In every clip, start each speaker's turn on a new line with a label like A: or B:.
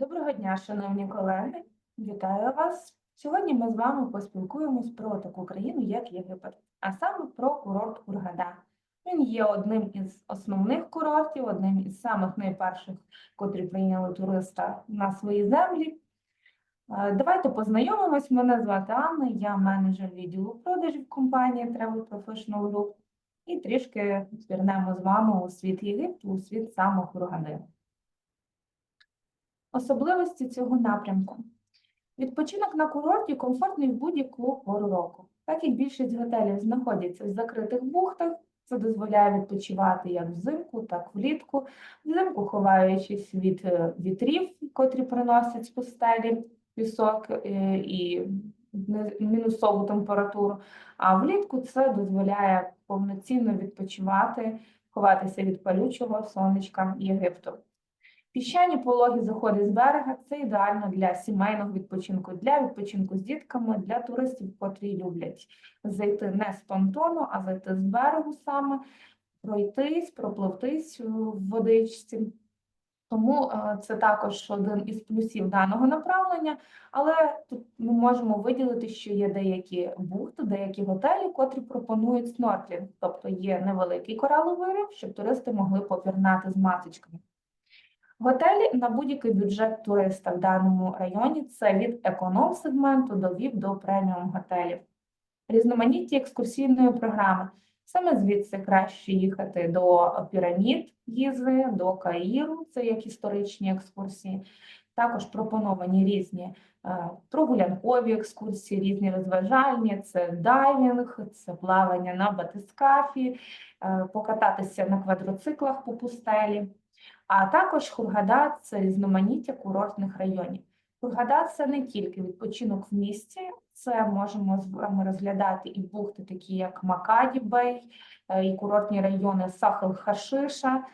A: Доброго дня, шановні колеги. Вітаю вас. Сьогодні ми з вами поспілкуємось про таку країну, як Єгипет, а саме про курорт Хургада. Він є одним із основних курортів, одним із самих найперших, котрі прийняли туриста на свої землі. Е, Давайте познайомимось. Мене звати Анна, я менеджер відділу продажів компанії Travel Professional Group. І трішки звернемо з вами у світ Єгипту, у світ саме Хургади. Особливості цього напрямку. Відпочинок на курорті комфортний в будь-яку пору року. Так як більшість готелів знаходяться в закритих бухтах, це дозволяє відпочивати як взимку, так влітку, взимку ховаючись від е, вітрів, котрі приносять з пустелі пісок е, і мінусову температуру, а влітку це дозволяє повноцінно відпочивати, ховатися від палючого сонечка Єгипту. Піщані пологі заходи з берега це ідеально для сімейного відпочинку, для відпочинку з дітками, для туристів, котрі люблять зайти не з понтону, а зайти з берегу саме, пройтись, пропливтись в водичці. Тому е, це також один із плюсів даного направлення, але тут ми можемо виділити, що є деякі бухти, деякі готелі, котрі пропонують снорклінг, тобто є невеликий кораловий риф, щоб туристи могли попірнати з масочками. Готелі на будь-який бюджет туриста в даному районі це від економ-сегменту до ВІП до преміум готелів. Різноманітні екскурсійної програми. Саме звідси краще їхати до пірамід Гізи, до Каїру, це як історичні екскурсії. Також пропоновані різні е, прогулянкові екскурсії, різні розважальні, це дайвінг, це плавання на батискафі, е, покататися на квадроциклах по пустелі. А також Хургада це різноманіття курортних районів. Хургада це не тільки відпочинок в місті, це можемо з вами розглядати і бухти, такі як Макадібей, е, і курортні райони Сахел Хашиша.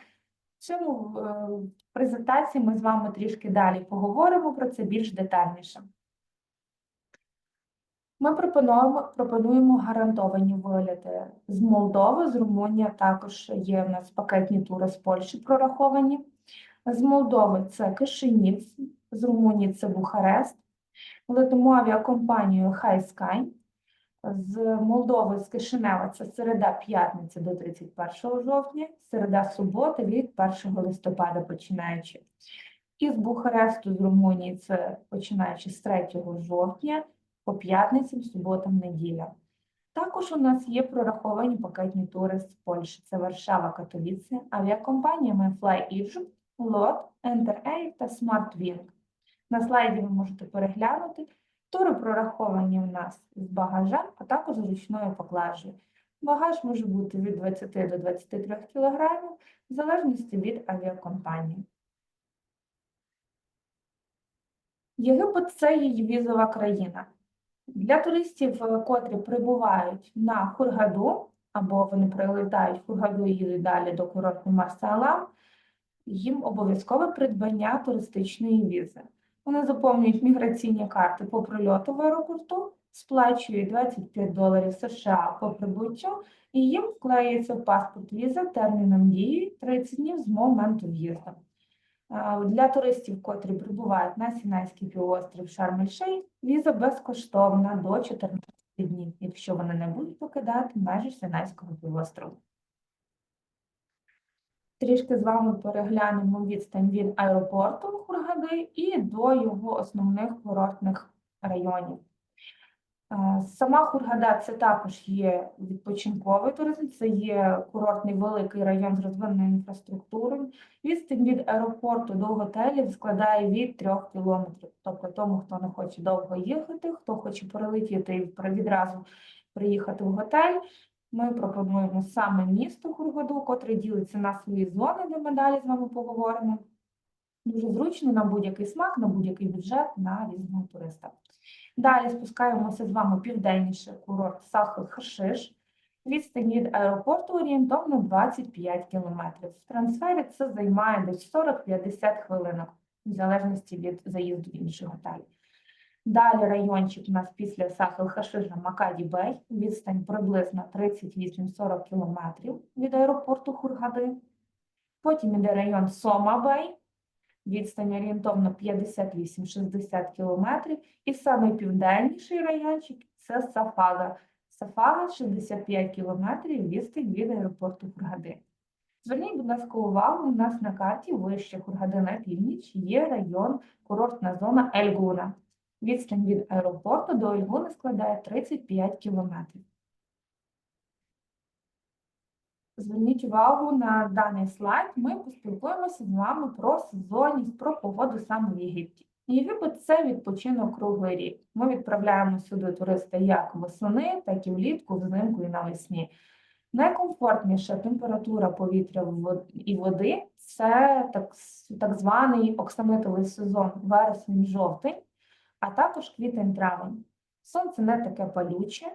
A: В цьому е, презентації ми з вами трішки далі поговоримо про це більш детальніше. Ми пропонуємо, пропонуємо гарантовані виліти з Молдови, з Румунії також є в нас пакетні тури з Польщі прораховані. З Молдови це Кишинів, з Румунії це Бухарест. Летимо авіакомпанією High Sky. З Молдови, з Кишинева це середа п'ятниця до 31 жовтня, середа субота від 1 листопада починаючи. І з Бухаресту, з Румунії це починаючи з 3 жовтня по п'ятницям, суботам, неділям. Також у нас є прораховані пакетні тури з Польщі. Це Варшава, Катовіце, авіакомпаніями Fly Egypt, LOT, Enter Air та SmartWing. На слайді ви можете переглянути. Тури прораховані у нас з багажем, а також з ручною поклажею. Багаж може бути від 20 до 23 кг, в залежності від авіакомпанії. Єгипет це її візова країна. Для туристів, е, котрі прибувають на Хургаду, або вони прилітають в Хургаду і їдуть далі до курорту Марсалам, їм обов'язкове придбання туристичної візи. Вони заповнюють міграційні карти по прильоту в аеропорту, сплачують 25 доларів США по прибуттю, і їм вклеюється паспорт віза терміном дії 30 днів з моменту в'їзду. Для туристів, котрі прибувають на Сінайський півострів Шарм-ель-Шейх, віза безкоштовна до 14 днів, якщо вони не будуть покидати межі Сінайського півострову. Трішки з вами переглянемо відстань від аеропорту Хургади і до його основних курортних районів. Е, Сама Хургада це також є відпочинковий туризм, це є курортний великий район з розвиненою інфраструктурою. Відстань від аеропорту до готелів складає від 3 кілометрів. Тобто тому, хто не хоче довго їхати, хто хоче перелетіти і відразу приїхати в готель, ми пропонуємо саме місто Хургаду, котре ділиться на свої зони, де ми далі з вами поговоримо. Дуже зручно на будь-який смак, на будь-який бюджет, на різного туриста. Далі спускаємося з вами південніше курорт Сахел Хашиш. Відстань від аеропорту орієнтовно 25 кілометрів. В трансфері це займає десь 40-50 хвилинок, в залежності від заїзду в інший готель. Далі райончик у нас після Сахел Хашиша Макаді Бей, відстань приблизно 38-40 кілометрів від аеропорту Хургади. Потім іде район Сома Бей, відстань орієнтовно 58-60 кілометрів. І самий південніший райончик це Сафага. Сафага 65 кілометрів відстань від аеропорту Хургади. Зверніть, будь ласка, увагу, у нас на карті вище Хургади на північ є район, курортна зона Ельгуна. Відстань від аеропорту до Ельгуни складає 35 кілометрів. Зверніть увагу на даний слайд. Ми поспілкуємося з вами про сезонність, про погоду саме в Єгипті. Єгипет це відпочинок круглий рік. Ми відправляємо сюди туриста як восени, так і влітку, взимку і навесні. Найкомфортніша температура повітря і води це так, так званий оксамитовий сезон вересень-жовтень, а також квітень-травень. Сонце не таке палюче,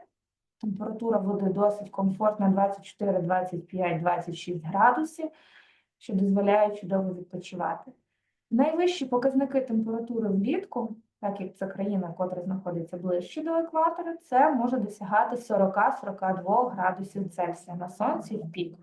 A: температура води досить комфортна 24, 25, 26 градусів, що дозволяє чудово відпочивати. Найвищі показники температури влітку, так як це країна, котра знаходиться ближче до екватора, це може досягати 40-42 градусів Цельсія на сонці в пік.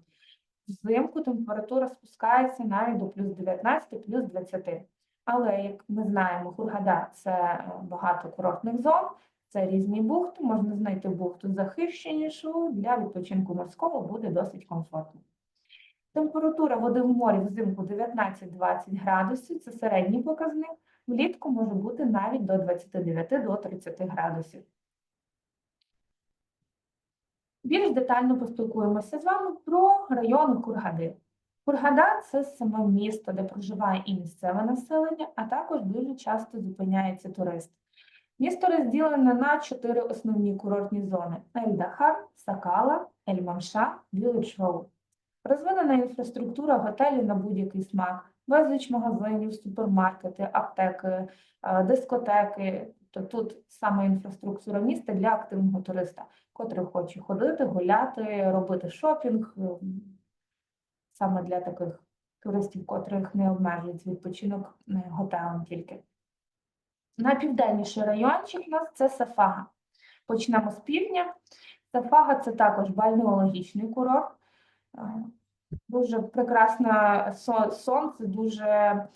A: Взимку температура спускається навіть до плюс 19, плюс 20. Але, як ми знаємо, Хургада – це е, багато курортних зон, це різні бухти, можна знайти бухту захищенішу, для відпочинку морського буде досить комфортно. Температура води в морі взимку 19-20 градусів, це середній показник, влітку може бути навіть до 29-30 градусів. Більш детально поспілкуємося з вами про райони Кургади. Кургада – це саме місто, де проживає і місцеве населення, а також дуже часто зупиняється турист. Місто розділене на чотири основні курортні зони: Ель-Дахар, Сакала, Ель-Мамша, Road. Розвинена інфраструктура готелів на будь-який смак, безліч магазинів, супермаркети, аптеки, е, дискотеки. Тобто тут саме інфраструктура міста для активного туриста, котрий хоче ходити, гуляти, робити шопінг, ем, саме для таких туристів, котрих не обмежують відпочинок е, готелем тільки. Найпівденніший райончик у нас це Сафага. Почнемо з півдня. Сафага це також бальнеологічний курорт. Е, Дуже прекрасне сонце, дуже е,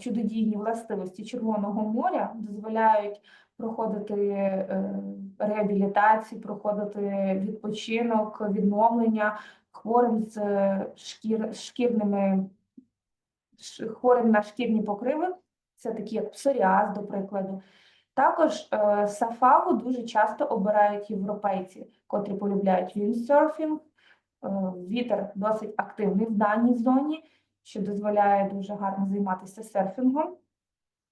A: чудодійні властивості Червоного моря дозволяють проходити е, реабілітацію, проходити відпочинок, відновлення хворим з шкір, шкірними хворим на шкірні покриви, це такі як псоріаз, до прикладу. Також е, сафагу дуже часто обирають європейці, котрі полюбляють віндсерфінг. Е, Вітер досить активний в даній зоні, що дозволяє дуже гарно займатися серфінгом.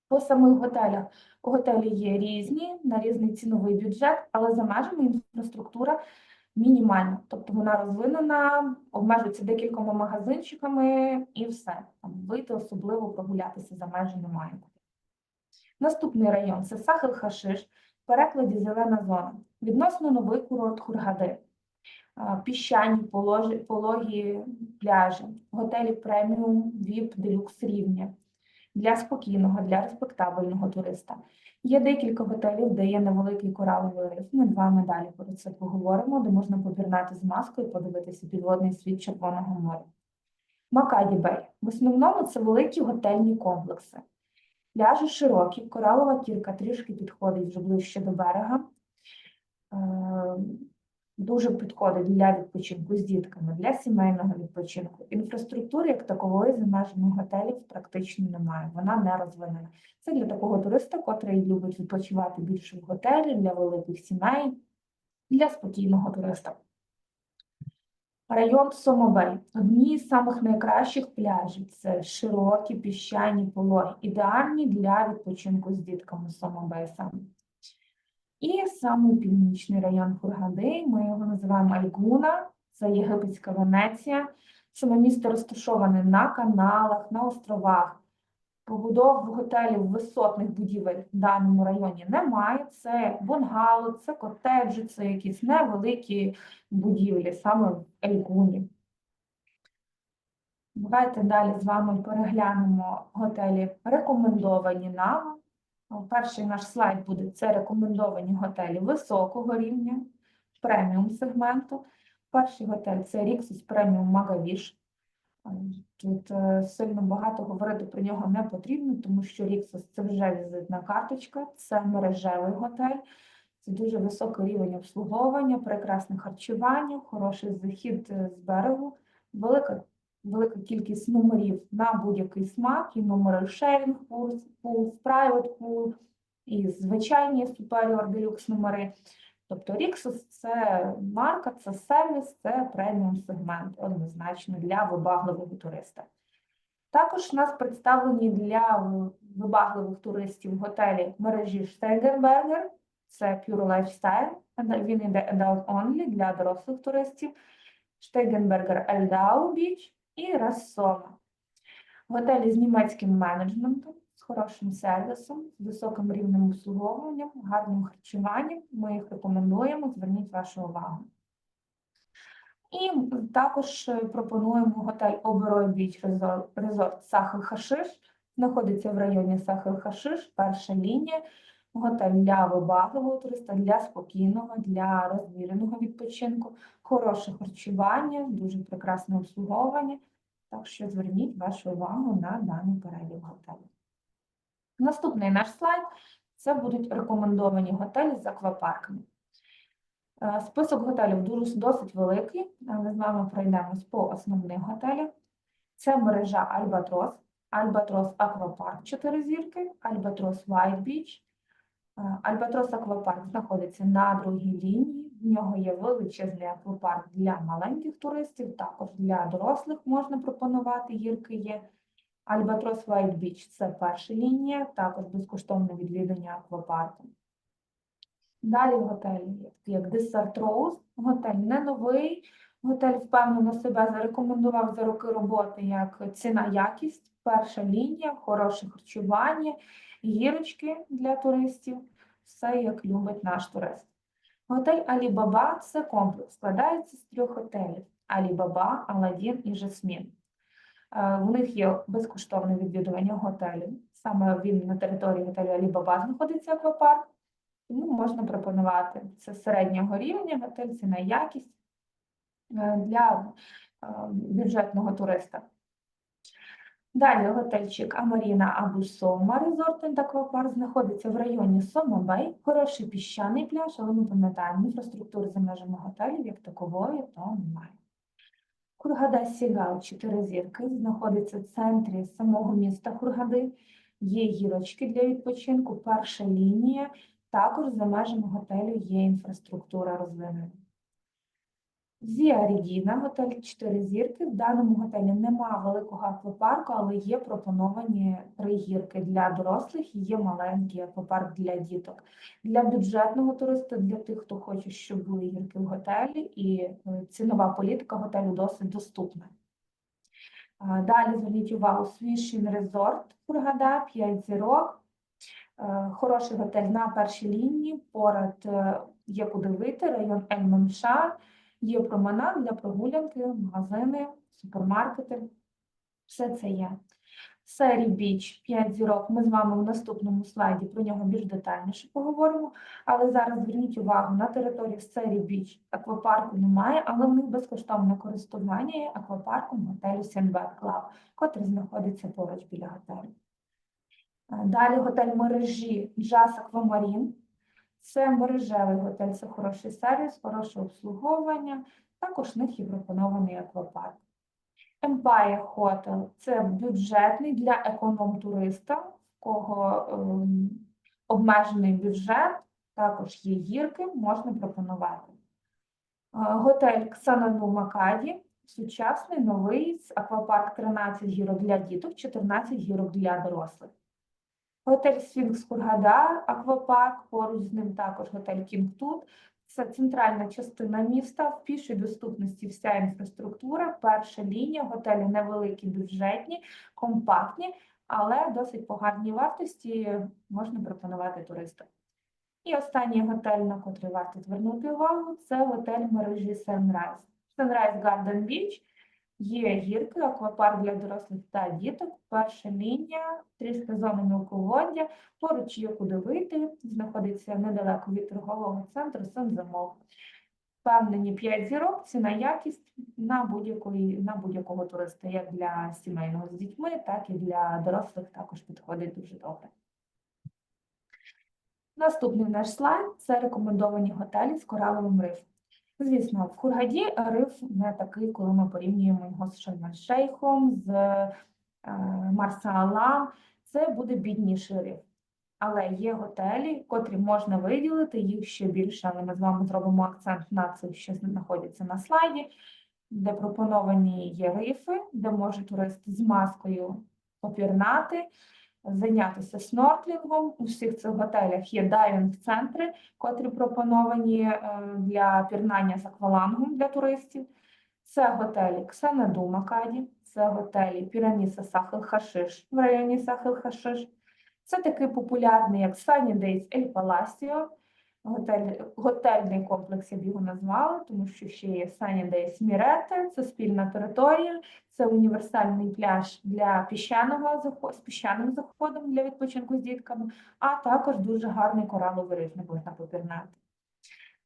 A: По самих готелях готелі є різні, на різний ціновий бюджет, але за межами інфраструктура мінімальна. Тобто вона розвинена, обмежується декількома магазинчиками і все. Там вийти особливо прогулятися за межі немає. Наступний район це Сахел-Хашиш, в перекладі зелена зона. Відносно новий курорт Хургади. Піщані, пологі пляжі, готелі преміум, ВІП, делюкс рівня для спокійного, для респектабельного туриста. Є декілька готелів, де є невеликий кораловий риф. Ми з вами далі про це поговоримо, де можна побірнати з маскою подивитися підводний світ Червоного моря. Макаді Бей. В основному це великі готельні комплекси. Пляжі широкі, коралова кірка трішки підходить вже ближче до берега. Дуже підходить для відпочинку з дітками, для сімейного відпочинку. Інфраструктури як такової за межами готелів практично немає, вона не розвинена. Це для такого туриста, котрий любить відпочивати більше в готелі, для великих сімей, для спокійного туриста. Район Сомобей одні з самих найкращих пляжів. Це широкі піщані пологи, ідеальні для відпочинку з дітками Сомобей саме. І самий північний район Хургади, ми його називаємо Альгуна, це єгипетська Венеція. Саме місто розташоване на каналах, на островах. Побудов готелів висотних будівель в даному районі немає. Це бунгало, це котеджі, це якісь невеликі будівлі, саме в Ельгуні. Давайте далі з вами переглянемо готелі рекомендовані нами. Перший наш слайд буде це рекомендовані готелі високого рівня, преміум сегменту. Перший готель це Rixos Premium Magavish. Е, Тут е, сильно багато говорити про нього не потрібно, тому що Ріксос це вже візитна карточка, це мережевий готель, це дуже високий рівень обслуговування, прекрасне харчування, хороший захід е, з берегу, велика, велика кількість номерів на будь-який смак, і номери шерінг пул, private pool, і звичайні superior deluxe номери. Тобто Ріксос це марка, це сервіс, це преміум сегмент однозначно для вибагливого туриста. Також у нас представлені для вибагливих туристів готелі мережі Steigenberger, це Pure Lifestyle, він іде adult only для дорослих туристів, Steigenberger Eldau Beach і Рассома. Готелі з німецьким менеджментом, з хорошим сервісом, з високим рівнем обслуговування, гарним харчуваннем. Ми їх рекомендуємо, зверніть вашу увагу. І також е, пропонуємо готель Оберой Біч Резорт Сахел Хашиш. Знаходиться в районі Сахел Хашиш, перша лінія. Готель для вибагливого туриста, для спокійного, для розміреного відпочинку, хороше харчування, дуже прекрасне обслуговування. Так що зверніть вашу увагу на даний перелік готелів. Наступний наш слайд це будуть рекомендовані готелі з аквапарками. Е, Список готелів дуже досить великий, але з вами пройдемось по основних готелях. Це мережа Альбатрос, Альбатрос Аквапарк 4 зірки, Альбатрос White Beach. Е, Альбатрос Аквапарк знаходиться на другій лінії. В нього є величезний аквапарк для маленьких туристів, також для дорослих можна пропонувати, гірки є. Альбатрос White Beach – це перша лінія, також безкоштовне відвідання аквапарку. Далі готелі, є як Desert Rose, готель не новий, готель впевнено себе зарекомендував за роки роботи як ціна-якість, перша лінія, хороше харчування, гірочки для туристів, все як любить наш турист. Готель Алібаба – це комплекс, складається з трьох готелів: Алібаба, Аладдін і Жасмін. Е, В них є безкоштовне відвідування готелю. Саме він на території готелю Алібаба знаходиться аквапарк. Тому можна пропонувати це середнього рівня готель, ціна якість е, для е, бюджетного туриста. Далі готельчик Амаріна або Сома Резорт and Аквапарк знаходиться в районі Сома-Бей. Хороший піщаний пляж, але ми пам'ятаємо, інфраструктури за межами готелів як такової то немає. Хургада Сігал 4 зірки знаходиться в центрі самого міста Хургади. Є гірочки для відпочинку, перша лінія. Також за межами готелю є інфраструктура розвинена. Зія Регіна, готель 4 зірки. В даному готелі немає великого аквапарку, але є пропоновані три гірки для дорослих і є маленький аквапарк для діток. Для бюджетного туриста, для тих, хто хоче, щоб були гірки в готелі, і е, цінова політика готелю досить доступна. Далі зверніть увагу, Свішін Резорт, Фургада, 5 зірок. Е, Хороший готель на першій лінії, поряд е, є куди вийти, район Ель-Манша, є променад для прогулянки, магазини, супермаркети. Все це є. Сері Біч 5 зірок. Ми з вами в наступному слайді про нього більш детальніше поговоримо. Але зараз зверніть увагу, на території Сері Біч аквапарку немає, але в них безкоштовне користування є аквапарком готелю Сенбек Клаб, котрий знаходиться поруч біля готелю. Е, Далі готель мережі Джаз Аквамарін. Це мережевий готель, це хороший сервіс, хороше обслуговування. Також в них є пропонований аквапарк. Empire Hotel – це бюджетний для економ-туриста, в кого ем, обмежений бюджет, також є гірки, можна пропонувати. Е, Готель Ксанану Макаді – сучасний, новий, аквапарк 13 гірок для діток, 14 гірок для дорослих. Готель Сфінкс Хургада, аквапарк, поруч з ним також готель Кінг Тут. Це центральна частина міста, в пішій доступності вся інфраструктура, перша лінія, готелі невеликі, бюджетні, компактні, але досить по гарній вартості можна пропонувати туристам. І останній готель, на котрий варто звернути увагу, це готель мережі Sunrise. Sunrise Garden Beach Є гірки, аквапарк для дорослих та діток, перша лінія, трішки зони мілководдя, поруч є куди вийти, знаходиться недалеко від торгового центру Сен-Замов. Впевнені 5 зірок, ціна якість на будь-якого туриста, як для сімейного з дітьми, так і для дорослих також підходить дуже добре. Наступний наш слайд це рекомендовані готелі з кораловим рифом. Звісно, в Хургаді риф не такий, коли ми порівнюємо його з Шарм-ель-Шейхом, з е, Марса-Алам. Це буде бідніший риф. Але є готелі, котрі можна виділити, їх ще більше, але ми з вами зробимо акцент на цих, що знаходяться на слайді, де пропоновані є рифи, де може турист з маскою попірнати, зайнятися снорклінгом. У всіх цих готелях є дайвінг-центри, котрі пропоновані е, для пірнання з аквалангом для туристів. Це готелі Ксенаду Макаді, це готелі Піраміса Сахил-Хашиш в районі Сахил-Хашиш. Це такий популярний, як Sunny Days El Palacio, готель, готельний комплекс, я б його назвала, тому що ще є Days Mirete, це спільна територія, це універсальний пляж для піщаного з піщаним заходом для відпочинку з дітками, а також дуже гарний кораловий риф, не можна попірнати.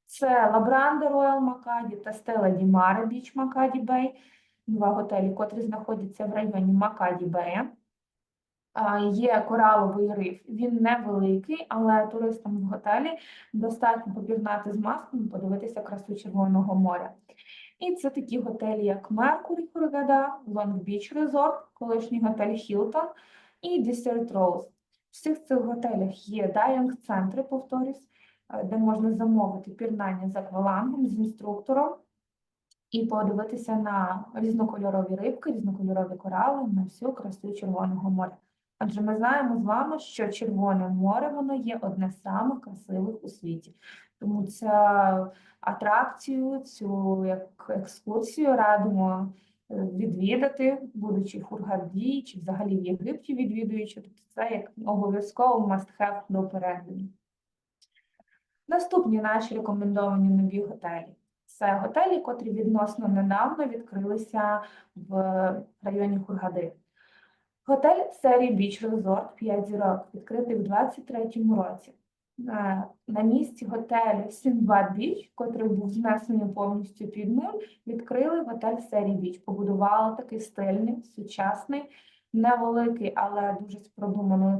A: Це Лабранде Роял Макаді та Стела Ді Маре Біч Макаді Бей, два готелі, котрі знаходяться в районі Макаді Бея. Є кораловий риф, він невеликий, але туристам в готелі достатньо попірнати з масками, подивитися красу Червоного моря. І це такі готелі, як Mercury Hurghada, Long Beach Resort, колишній готель Hilton і Desert Rose. В всіх цих готелях є дайвінг-центри, повторюсь, е, де можна замовити пірнання з аквалангом, з інструктором і подивитися на різнокольорові рибки, різнокольорові корали, на всю красу Червоного моря. Адже ми знаємо з вами, що Червоне море воно є одне з самих красивих у світі. Тому цю атракцію, цю як екскурсію радимо е, відвідати, будучи в Хургаді чи взагалі в Єгипті відвідуючи. Тобто це як обов'язково must have до перегляду. Наступні наші рекомендовані нові готелі. Це готелі, котрі відносно недавно відкрилися в районі Хургади. Готель серії Beach Resort 5 зірок, відкритий в 23-му році. Е, На місці готелю Синбад Біч, котрий був знесений повністю під нуль, відкрили готель серії Біч. Побудували такий стильний, сучасний, невеликий, але дуже з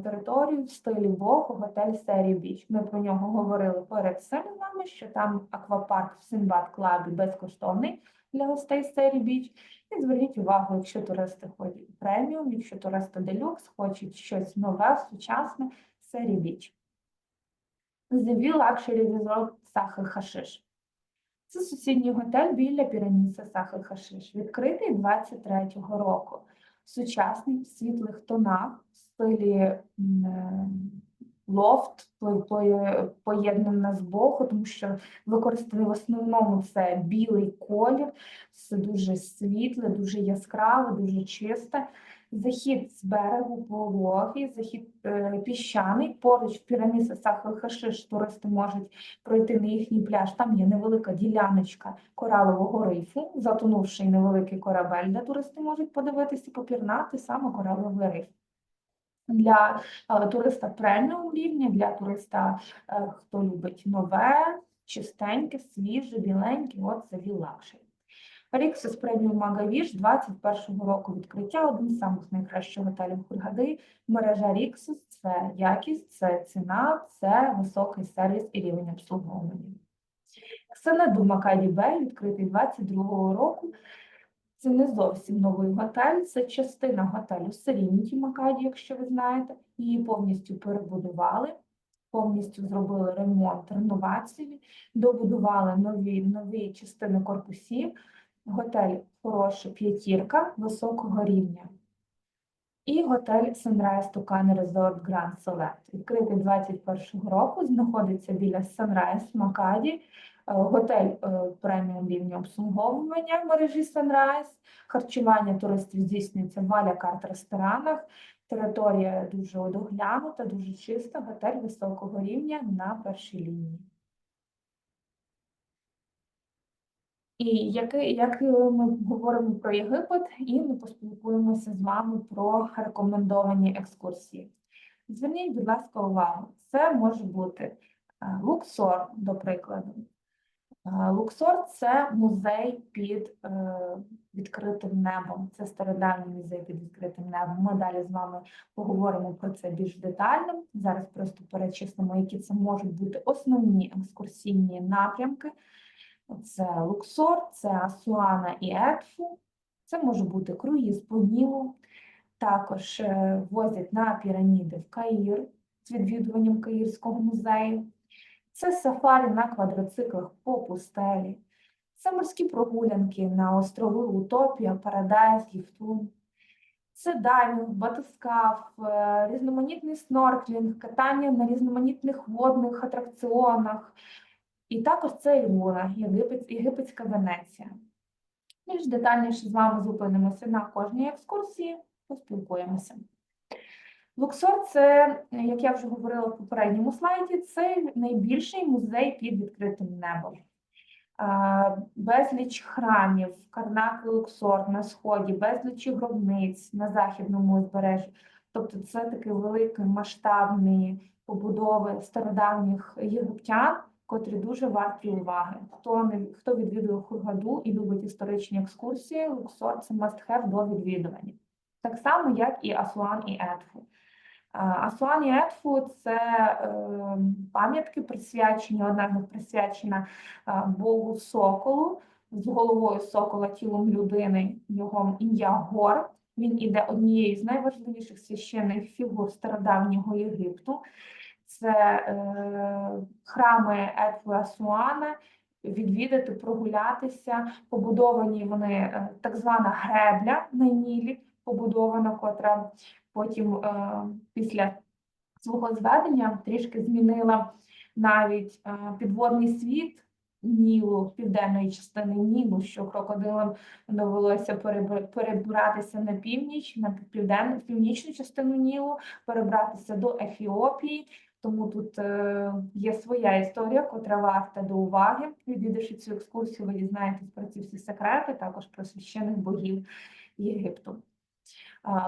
A: територією в стилі Боху готель серії Біч. Ми про нього говорили перед цим вами, що там аквапарк в Синбад Клабі безкоштовний для гостей серії Біч. Зверніть увагу, якщо туристи ходять преміум, якщо туристи делюкс хочуть щось нове, сучасне, Біч. The View Luxury Resort Сахел Хашиш. Це сусідній готель біля піраміса Сахел Хашиш, відкритий 23-го року. Сучасний в світлих тонах, в стилі е, лофт, по- по- поєднана з боку, тому що використаний в основному це білий колір, все дуже світле, дуже яскраве, дуже чисте. Захід з берегу пологий, захід е, піщаний. Поруч в піраміді Сахел Хашиш туристи можуть пройти на їхній пляж. Там є невелика діляночка коралового рифу, затонувший невеликий корабель, де туристи можуть подивитися, попірнати саме кораловий риф. Для е, туриста преміум рівня, для туриста, е, хто любить нове, чистеньке, свіже, біленьке, от це View Ріксус преміум Магавіш 21-го року відкриття, один з самих найкращих готелів Хургади. Мережа Ріксус це якість, це ціна, це високий сервіс і рівень обслуговування. Ксенеду Макаді Бей відкритий 22-го року. Це не зовсім новий готель, це частина готелю Serenity Макаді, якщо ви знаєте. Її повністю перебудували, повністю зробили ремонт, реновації, добудували нові, нові частини корпусів. Готель хороша п'ятірка високого рівня. І готель Sunrise Tucana Resort Grand Select. Відкритий 21 року, знаходиться біля Sunrise Макаді. Е, Готель е, преміум рівня обслуговування в мережі Sunrise. Харчування туристів здійснюється в аля-карт ресторанах. Територія дуже доглянута, дуже чиста, готель високого рівня на першій лінії. І як, як е, ми говоримо про Єгипет, і ми поспілкуємося з вами про рекомендовані екскурсії. Зверніть, будь ласка, увагу, це може бути е, Луксор, до прикладу, Е, Луксор це музей під відкритим небом. Це стародавній музей під відкритим небом. Ми далі з вами поговоримо про це більш детально. Зараз просто перечислимо, які це можуть бути основні екскурсійні напрямки. Це Луксор, це Асуана і Етфу. Це може бути круїз по Нілу. Також е, возять на піраміди в Каїр з відвідуванням Каїрського музею. Це сафарі на квадроциклах по пустелі. Це морські прогулянки на острови Утопія, Парадайз, Євтун. Це дайвінг, батискаф, е, різноманітний снорклінг, катання на різноманітних водних атракціонах. І також це Ільгуна, Єгипет, Єгипетська Венеція. Більш детальніше з вами зупинимося на кожній екскурсії, поспілкуємося. Луксор це, як я вже говорила в попередньому слайді, це найбільший музей під відкритим небом. Безліч храмів, Карнак і Луксор на сході, безліч гробниць на західному узбережжі. Тобто це такі великі масштабні побудови стародавніх єгиптян, котрі дуже варті уваги. Хто не хто відвідує Хургаду і любить історичні екскурсії, Луксор це must-have до відвідування. Так само, як і Асуан і Едфу. Асуан і Едфу це е, пам'ятки присвячені, одна з них присвячена Богу Соколу з головою сокола, тілом людини, його ім'я Гор. Він іде однією з найважливіших священних фігур стародавнього Єгипту. Це е, храми Едфу і Асуана, відвідати, прогулятися. Побудовані вони е, так звана гребля на Нілі, побудована, котра потім е, після свого зведення трішки змінила навіть е, підводний світ Нілу, південної частини Нілу, що крокодилам довелося перебр- перебратися на північ, на південну, північну частину Нілу, перебратися до Ефіопії. Тому тут е, є своя історія, котра варта до уваги. Відвідавши цю екскурсію, ви дізнаєтесь про ці всі секрети, також про священих богів Єгипту.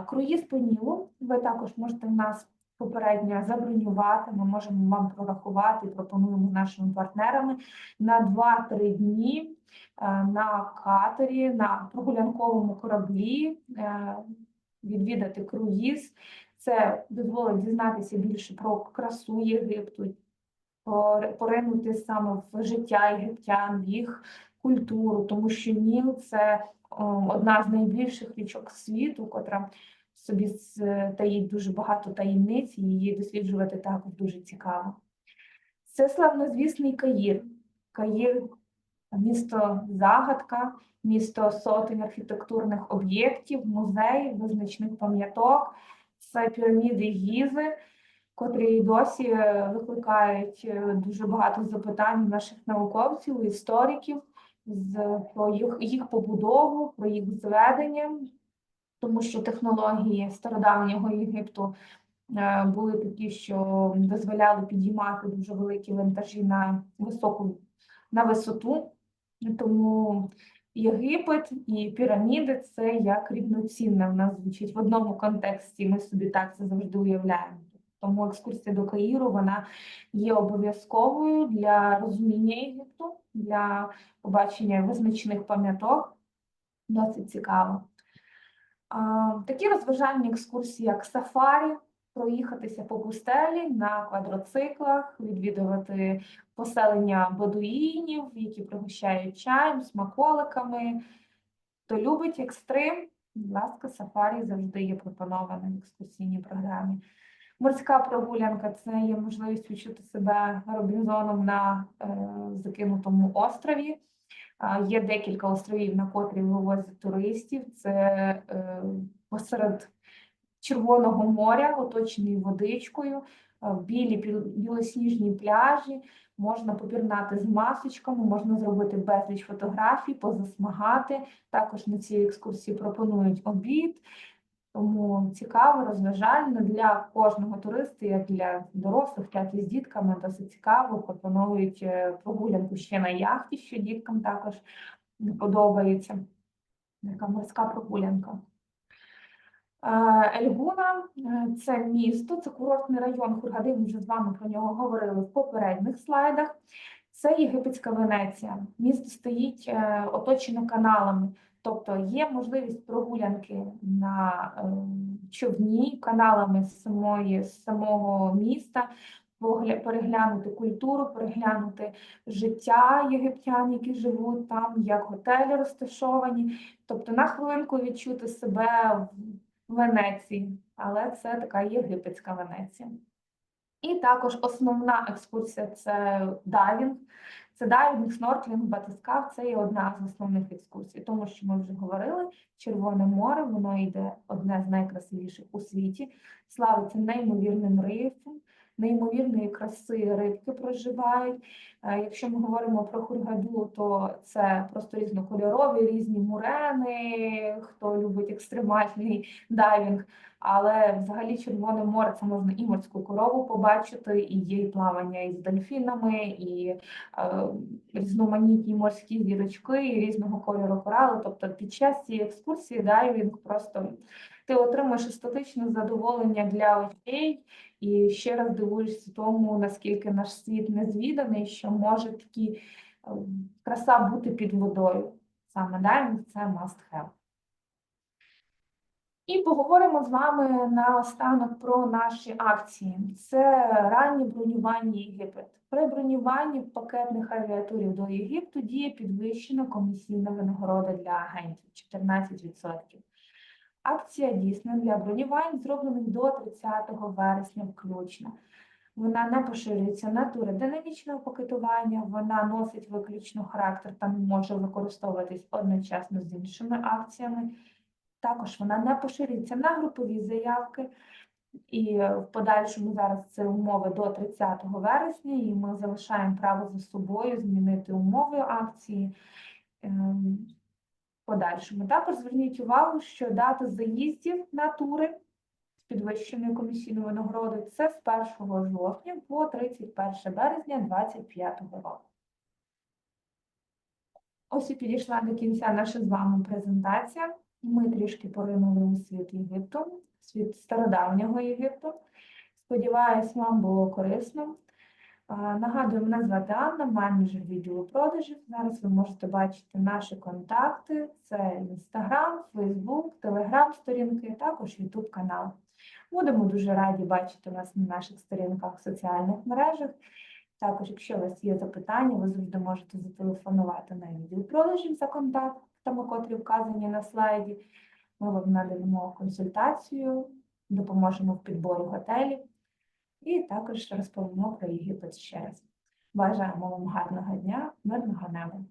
A: Круїз по Нілу ви також можете в нас попередньо забронювати. Ми можемо вам прорахувати, пропонуємо нашими партнерами на 2-3 дні е, на катері, на прогулянковому кораблі, е, відвідати круїз. Це дозволить дізнатися більше про красу Єгипту, пор- поринути саме в життя єгиптян, в їх культуру, тому що Ніл це одна з найбільших річок світу, котра собі таїть дуже багато таємниць, і її досліджувати також дуже цікаво. Це славнозвісний Каїр. Каїр місто загадка, місто сотень архітектурних об'єктів, музеїв, визначних пам'яток, це піраміди Гізи, котрі досі е, викликають е, дуже багато запитань наших науковців, істориків з про їх, їх побудову, про їх зведення, тому що технології стародавнього Єгипту е, були такі, що дозволяли підіймати дуже великі вантажі на високу на висоту. Тому Єгипет і піраміди це як рівноцінне в нас звучить в одному контексті. Ми собі так це завжди уявляємо. Тому екскурсія до Каїру вона є обов'язковою для розуміння Єгипту, для побачення визначених пам'яток. Досить цікаво. Такі розважальні екскурсії, як сафарі, проїхатися по пустелі на квадроциклах, відвідувати поселення бедуїнів, які пригощають чаєм, смаколиками. Хто любить екстрим, будь ласка, сафарі завжди є пропоноване в екскурсійній програмі. Морська прогулянка це є можливість відчути себе Робінзоном на е, закинутому острові. А, Є декілька островів, на котрі вивозять туристів. Це е, посеред Червоного моря, оточений водичкою, е, білі білосніжні пляжі. Можна попірнати з масочками, можна зробити безліч фотографій, позасмагати. Також на цій екскурсії пропонують обід. Тому цікаво, розважально для кожного туриста, як для дорослих, так і з дітками, досить цікаво. Пропонують е, прогулянку ще на яхті, що діткам також подобається. Така морська прогулянка. Е, Ельгуна е, це місто, це курортний район Хургади. Ми вже з вами про нього говорили в попередніх слайдах. Це єгипетська Венеція. Місто стоїть е, оточено каналами, тобто є можливість прогулянки на човні каналами з самої самого міста, переглянути культуру, переглянути життя єгиптян, які живуть там, як готелі розташовані. Тобто на хвилинку відчути себе Венеції, але це така єгипетська Венеція. І також основна екскурсія це дайвінг. Це дайвінг, снорклінг, батискав це є одна з основних екскурсій, тому що ми вже говорили, Червоне море, воно йде одне з найкрасивіших у світі, славиться неймовірним рифом, неймовірної краси рибки проживають. Е, Якщо ми говоримо про Хургаду, то це просто різнокольорові, різні мурени, хто любить екстремальний дайвінг. Але взагалі Червоне море це можна і морську корову побачити, і є плавання із дельфінами, і е, різноманітні морські зірочки, і різного кольору корали. Тобто під час цієї екскурсії дайвінг просто ти отримаєш естетичне задоволення для очей, і ще раз дивуєшся тому, наскільки наш світ незвіданий, що може такі е, краса бути під водою. Саме дайвінг це must have. І поговоримо з вами наостанок про наші акції. Це раннє бронювання Єгипет. При бронюванні пакетних авіатурів до Єгипту діє підвищена комісійна винагорода для агентів 14%. Акція дійсна для бронювань, зроблених до 30 вересня включно. Вона не поширюється на тури динамічного пакетування, вона носить виключно характер та може використовуватись одночасно з іншими акціями. Також вона не поширюється на групові заявки, і в подальшому зараз це умови до 30 вересня, і ми залишаємо право за собою змінити умови акції. Подальшому також зверніть увагу, що дата заїздів на тури з підвищеною комісійною винагородою це з 1 жовтня по 31 березня 2025 року. Ось і підійшла до кінця наша з вами презентація. Ми трішки поринули у світ Єгипту, світ стародавнього Єгипту. Сподіваюсь, вам було корисно. А, Нагадую, мене звати Анна, менеджер відділу продажів. Зараз ви можете бачити наші контакти: це Instagram, Facebook, Telegram сторінки, також YouTube канал. Будемо дуже раді бачити вас на наших сторінках в соціальних мережах. Також, якщо у вас є запитання, ви завжди можете зателефонувати на відділ продажів за контактами, котрі вказані на слайді. Ми вам надаємо консультацію, допоможемо в підборі готелів і також розповімо про Єгипет ще раз. Бажаємо вам гарного дня, мирного неба!